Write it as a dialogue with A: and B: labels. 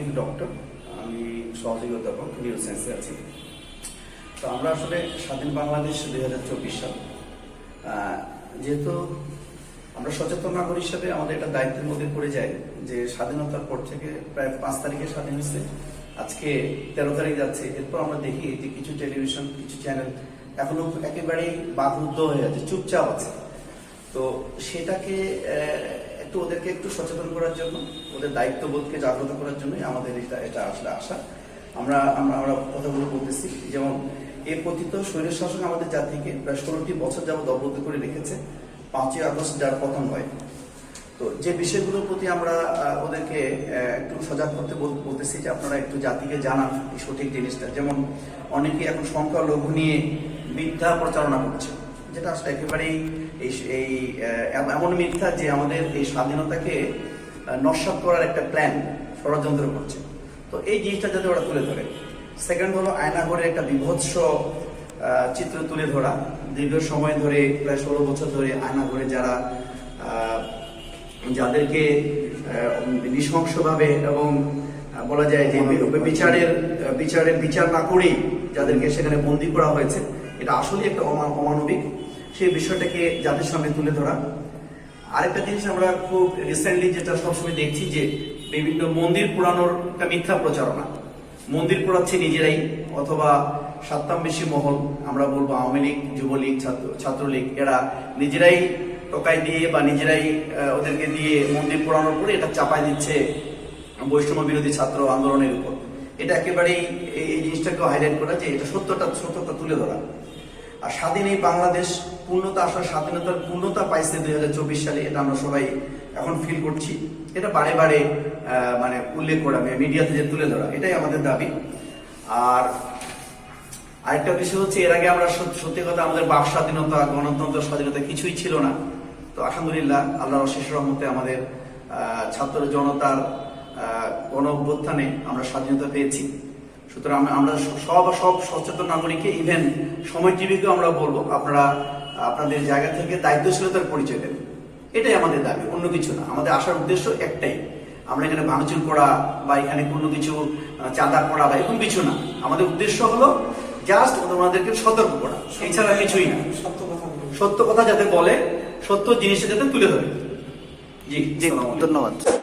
A: Latif doctor আমি সহযোগী অধ্যাপক নিউরো সায়েন্সে আছি। তো আমরা আসলে স্বাধীন বাংলাদেশ দুই হাজার চব্বিশ সাল যেহেতু আমরা সচেতন নাগরিক হিসাবে আমাদের একটা দায়িত্বের মধ্যে পড়ে যায় যে স্বাধীনতার পর থেকে প্রায় পাঁচ তারিখে স্বাধীন হয়েছে, আজকে তেরো তারিখ যাচ্ছে। এরপর আমরা দেখি যে কিছু টেলিভিশন কিছু চ্যানেল এখনও একেবারেই বাধুদ্ধ হয়ে আছে, চুপচাপ আছে। তো সেটাকে একটু ওদেরকে একটু সচেতন করার জন্য, ওদের দায়িত্ববোধকে জাগ্রত করার জন্যই আমাদের এটা এটা আসলে আসা আমরা আমরা আমরা কথাগুলো বলতেছি, যেমন এই পতিত শরীরের শাসন আমাদের জাতিকে প্রায় ষোলোটি বছর যাবত অবরোধ করে রেখেছে, পাঁচই আগস্ট যার প্রথম হয়। তো যে বিষয়গুলোর প্রতি আমরা ওদেরকে একটু সজাগ করতে বল- বলতেছি যে আপনারা একটু জাতিকে জানান সঠিক জিনিসটা। যেমন অনেকে এখন সংখ্যালঘু নিয়ে মিথ্যা প্রচারণা করছে। যেটা আসলে একেবারেই এই এই এমন মিথ্যা যে আমাদের এই স্বাধীনতাকে নস্বাত করার একটা প্ল্যান ষড়যন্ত্র করছে। তো এই জিনিসটা যাতে ওরা তুলে ধরে। সেকেন্ড হলো আয়নাঘরের একটা বিভৎস চিত্র তুলে ধরা। দীর্ঘ সময় ধরে প্রায় ষোলো বছর ধরে আয়নাঘরে যারা যাদেরকে নৃশংসভাবে এবং বলা যায় যে বিচারের বিচারের বিচার না করেই যাদেরকে সেখানে বন্দি করা হয়েছে। এটা আসলে একটা অমা- অমানবিক। সেই বিষয়টাকে জাতির সামনে তুলে ধরা। আরেকটা জিনিস আমরা খুব রিসেন্টলি যেটা সবসময় দেখছি যে বিভিন্ন মন্দির পুরানোর একটা মিথ্যা প্রচারণা। মন্দির পোড়াচ্ছে নিজেরাই, অথবা সাত্তামবেশী মহল, আমরা বলব আওয়ামী লীগ, যুবলীগ, ছাত্র, ছাত্রলীগ, এরা নিজেরাই টোকাই দিয়ে বা নিজেরাই ওদেরকে দিয়ে মন্দির পোড়ানোর পরে এটা চাপাই দিচ্ছে বৈষম্য বিরোধী ছাত্র আন্দোলনের উপর। এটা একেবারেই এই এই জিনিসটাকে হাইলাইট করা যে এটা সত্যটা সত্যতা তুলে ধরা। আর স্বাধীন এই বাংলাদেশ পূর্ণতা আসার স্বাধীনতার পূর্ণতা পাইছে দুই হাজার চব্বিশ সালে, এটা আমরা সবাই এখন ফিল করছি। এটা বারে বারে মানে উল্লেখ করা মিডিয়াতে যে তুলে ধরা, এটাই আমাদের দাবি। আর আরেকটা বিষয় হচ্ছে, এর আগে আমরা সত্যি কথা আমাদের বাক স্বাধীনতা, গণতন্ত্র স্বাধীনতা কিছুই ছিল না। তো আলহামদুলিল্লাহ, আল্লাহর শেষ রহমতে আমাদের ছাত্র জনতার গণ অভ্যুত্থানে আমরা স্বাধীনতা পেয়েছি। সুতরাং আমরা- সব সব সচেতন নাগরিককে ইভেন সময় টিভিকে আমরা বলব আপনারা আপনাদের জায়গা থেকে দায়িত্বশীলতার পরিচয় দেবেন এটাই আমাদের দাবি অন্য কিছু না। আমাদের আসার উদ্দেশ্য একটাই। আমরা এখানে ভাঙচুর করা বা এখানে কোনো কিছু চাঁদা করা বা এরকম কিছু না। আমাদের উদ্দেশ্য হলো জাস্ট ওনাদেরকে সতর্ক করা। এছাড়া কিছুই না।
B: সত্য কথা
A: সত্য কথা যাতে বলে সত্য জিনিসটা যাতে তুলে ধরে। জি
C: জি ধন্যবাদ।